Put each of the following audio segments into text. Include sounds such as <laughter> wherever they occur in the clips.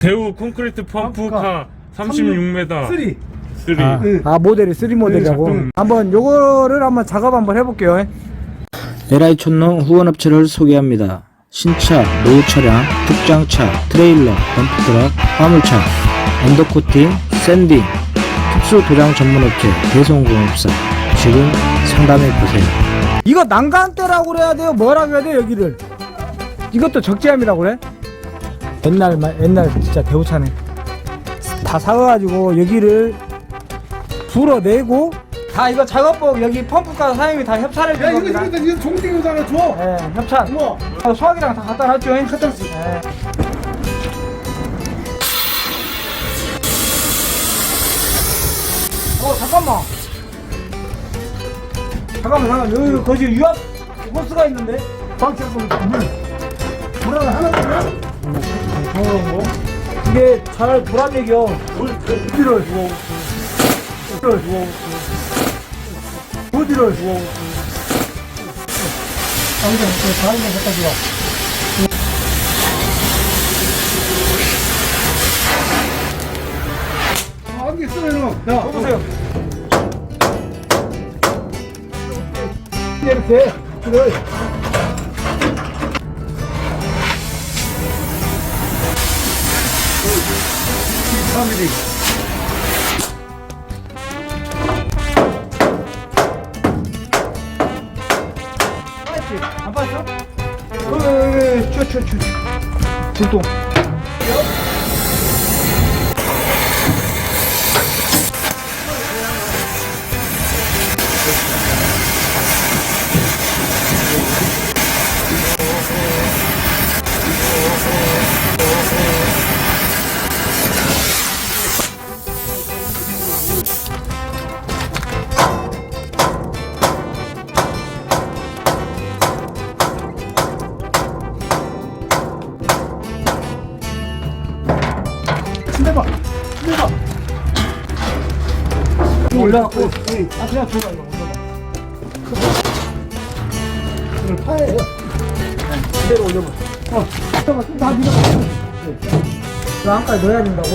대우 콘크리트 펌프카 36m 쓰리. 3 아, 응. 아 모델이 3 모델이라고 작동. 한번 요거를 한번 작업 한번 해볼게요 LI 촌농 후원업체를 소개합니다. 신차, 노후 차량, 특장차, 트레일러, 덤프트럭, 화물차, 언더코팅, 샌딩, 특수 도장 전문업체 대성공업사 지금 상담해보세요. 이거 난간대라고 그래야 돼요 뭐라고 해야 돼요 여기를 이것도 적재함이라고 그래 옛날 마- 옛날 진짜 대우차네 다 사가지고 여기를 불어내고 다 이거 작업복 여기 펌프가 사장님이 다 협찬해 야 준 이거 겁니다. 이거 이거 종딩에다가 줘. 예 협찬. 우와. 어, 수학이랑 다 갖다 놨죠 갖다 놨어. 예. 어 잠깐만. 잠깐만 잠깐만. 여기 거기 유압 호스가 있는데? 방치해서 물. 물 하나 하나 더 어, 뭐? 이게 잘 보란 얘기요 물 어디를 줘. 어디를 줘. 어디를 줘. 당장 그 다른 거 갖다 줘 안개 쓰면은 야 보세요 이렇게 그래. 파밀리. 빠졌지? 안 빠졌어? 어이 쭈쭈쭈 불똥 침대 올라갔고 응. 아 그냥 들어가 이거 올라가 이걸 파해. 그대로 올려봐 어. 잠깐만 다 밀어. 그 안까지 넣어야 된다고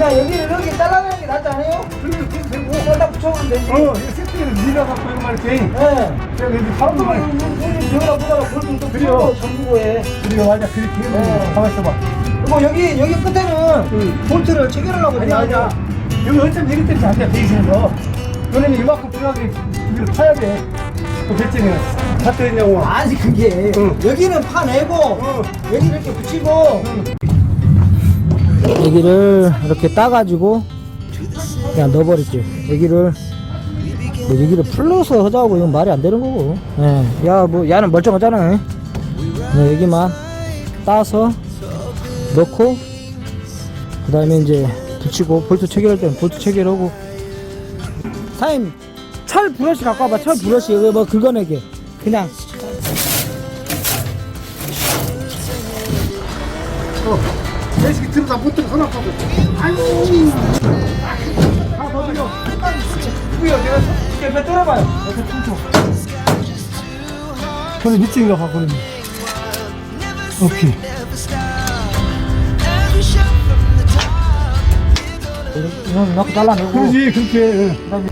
야 여기를 이렇게 잘라내는 게 낫지 않아요? 그리고 이렇게 되고. 여기다 붙여오면 되지 어, 이거 세트를 밀어갖고 이렇게. 네 그냥 여기 방금 방금만. 여기 여기다 보다가 볼좀 또 그래요. 풀고 전구고에 우리가 맞아 그렇게 네. 해놓은 가만 있어봐. 그리고 여기 여기 끝에는 응. 볼트를 체결하려고 아니야 아니야. 여기 어쩜 이리 때문에 안돼 베이스에서. 너네는 이만큼 들어가게 이걸 파야 돼. 그 배째는 다 떠있냐고. 아니 그게 응. 여기는 파내고 응. 여기 이렇게 붙이고 여기를 이렇게 따가지고 그냥 넣어버릴게요. 여기를 뭐 여기를 풀러서 하자고 이건 말이 안 되는 거고. 예. 야, 뭐, 야는 멀쩡하잖아. 네, 여기만 따서 넣고, 그 다음에 이제 붙이고, 볼트 체결할 때는 볼트 체결하고. 사장님, 철 브러쉬 갖고 와봐. 철 브러쉬. 뭐 긁어내게. 그냥. 어. 배식이 들어다 못 들어 파고. 아이고. 하나 더 들어. 누구야 내가 옆에 뚫어봐요 옆에 퉁퉁 저는 미친가 봤거든요. 오케이. 이건 넣고 잘라내고 그러지 그렇게. 응.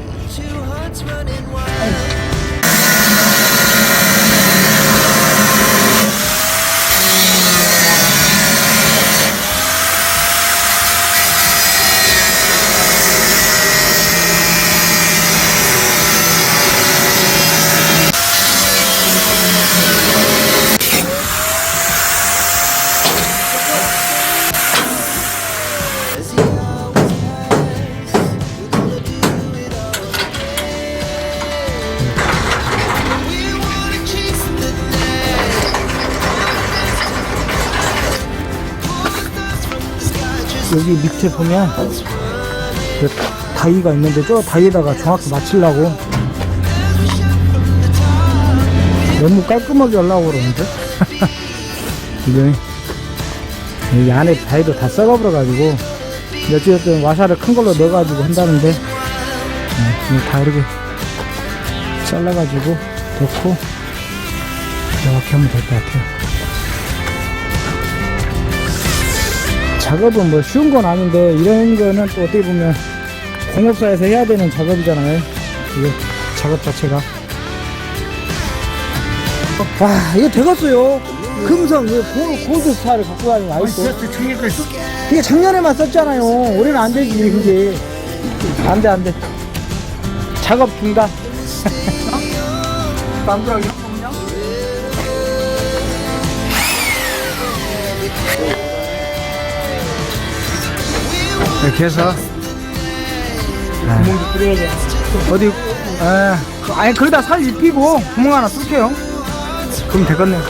여기 밑에 보면 그 다이가 있는데 저 다이에다가 정확히 맞추려고. 너무 깔끔하게 하려고 그러는데? <laughs> 이게 이 안에 다이도 다 썩어버려 가지고 어쨌든 와샤를 큰 걸로 넣어 가지고 한다는데 네, 다 이렇게 잘라 가지고 넣고 이렇게 하면 될 것 같아요 작업은 뭐 쉬운 건 아닌데 이런 거는 또 어떻게 보면 공업사에서 해야 되는 작업이잖아요. 이게 작업 자체가. 와 이거 되겠어요. 금성 이거 고- 골드 스타를 갖고 다니는 아이스. 이게 작년에만 썼잖아요. 올해는 안 되지 그게. 안돼 안돼. 작업 중단. 남자기 이렇게 해서? 구멍도 뚫어야 어디 에, 그- 아니 그러다 살 입히고 구멍 하나 뚫게요. 그럼 되겠네요.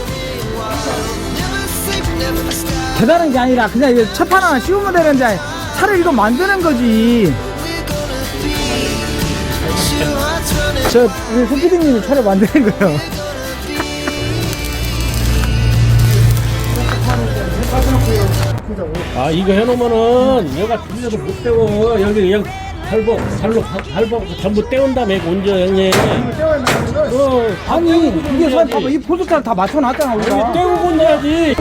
대단한 게 아니라 그냥 첫판 하나 씌우면 되는데 차를 이거 만드는 거지. 저 우리 소피디님이 차를 만드는 거예요 아 이거 해놓으면은 얘가 줄여도 못 떼워. 여기 그냥 발버 발로 발버 전부 떼운 다음에 온저 형님 어 아니 이게 선 봐봐. 이 포스터를 다 맞춰놨잖아 여기 우리가. 떼우고 온다야지.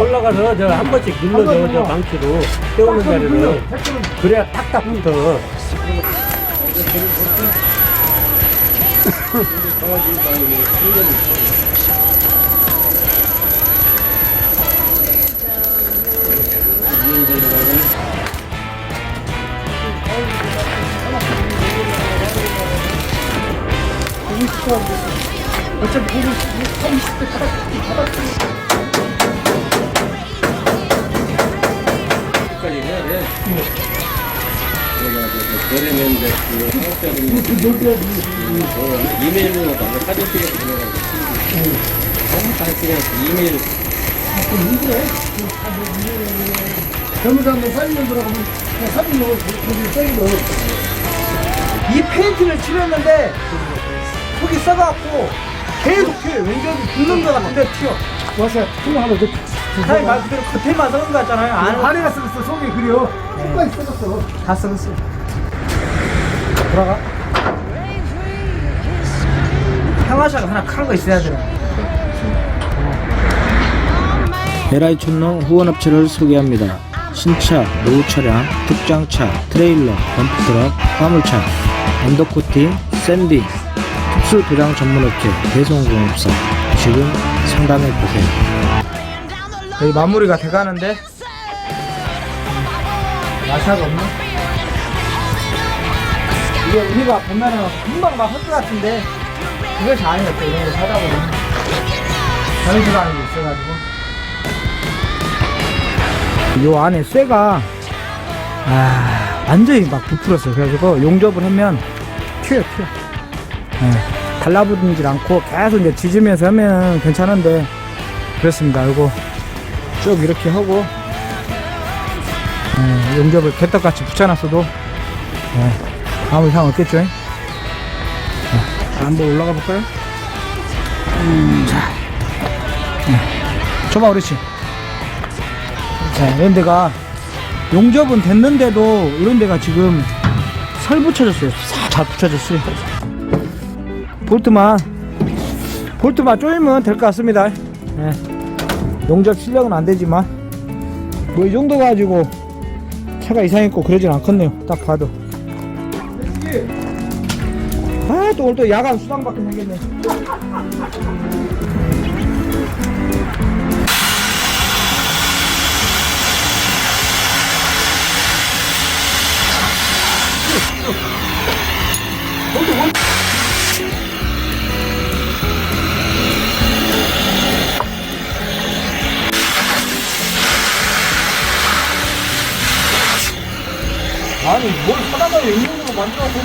올라가서 저 한 번씩 눌러줘 저 망치로 떼우는 자리를. 그래야 탁탁 붙어 <laughs> 끝까지 해야 돼 그러면 이제 그 상업자분이 이메일로 나면 사진 찍어서 보내가지고 이메일 전문사람들 사진 들어가면 그냥 사진 넣어 거기 땡기 넣어 이 페인트를 칠했는데 속이 썩어갖고 계속 튀어요. 왠지 긁는 거 같은데 튀어. 와서 그거 하나 넣어 사장님 말 그대로 겉에만 썩은 거 같잖아요. 안은 안에가 썩었어 속이 그려 속까지 썩었어. 다 썩었어 돌아가. 평화샤가 하나 큰 거 있어야 돼 에라이 촌농 후원업체를 소개합니다. 신차, 노후 차량, 특장차, 트레일러, 덤프트럭, 화물차, 엔더코팅, 샌딩, 특수 도장 전문업체, 배송공업사. 지금 상담해 보세요. 거의 마무리가 돼가는데 마샤가 없나? 이게 우리가 보면은 금방 막할것 같은데 그것이 아니었어 이런 거 사다 보면 변수라는 게 있어가지고 요 안에 쇠가 아 완전히 막 부풀었어요. 그래가지고 용접을 하면 튀어요 튀어 예, 달라붙질 않고 계속 이제 지지면서 하면 괜찮은데 그렇습니다. 이거 쭉 이렇게 하고 예, 용접을 개떡같이 붙여놨어도 예, 아무 이상 없겠죠? 예. 자, 한번 올라가 볼까요? 음, 자. 예. 줘봐 그렇지 자 이런 데가 용접은 됐는데도 이런 데가 지금 설 붙여졌어요. 싹잘 붙여졌어요. 볼트만 볼트만 조이면 될 것 같습니다. 예. 용접 실력은 안 되지만 뭐 이 정도 가지고 차가 이상했고 그러진 않겠네요. 딱 봐도. 아 또 오늘 또 야간 수당받게 생겼네 보는 거지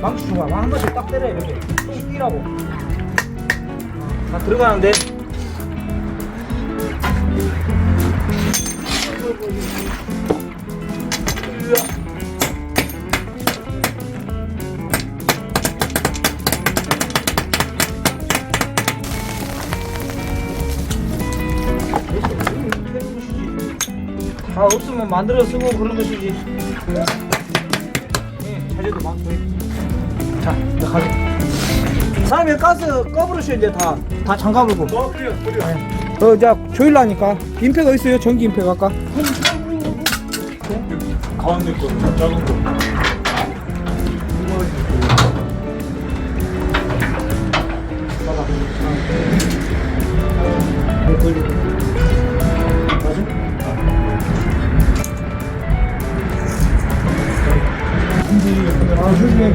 망치 중간 한 번씩 딱 때려 이렇게. 똥 뛰라고. 다 들어가는데 다 없으면 만들어 쓰고 그런 것이지. 예, 자재도 많고. 자, 이제 가자. 사람이 가스 꺼버리셔 이제 다 다 잠가보고. 어, 그래요, 그래요. 네. 어, 자, 조일라니까. 임팩 어디 있어요? 전기 임팩 아까. 가운데 거 작은 거 아 조심해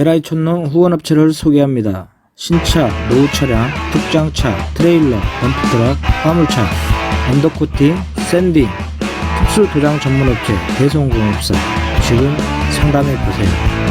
LI 촌농 후원업체를 소개합니다. 신차, 노후 차량, 특장차, 트레일러, 덤프트럭, 화물차, 언더코팅, 샌딩, 특수 도장 전문업체 대성공업사 지금 상담해 보세요.